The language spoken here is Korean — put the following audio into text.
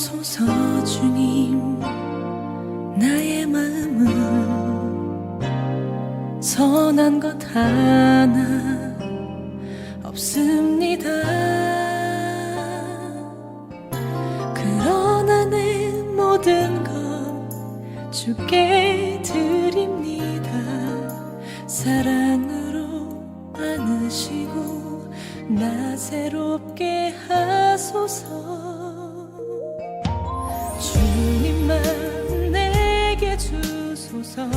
보소서 주님 나의 마음은 선한 것 하나 없습니다. 그러나 내 모든 것 주께 드립니다. 사랑으로 안으시고 나 새롭게 하소서 주님만 내게 주소서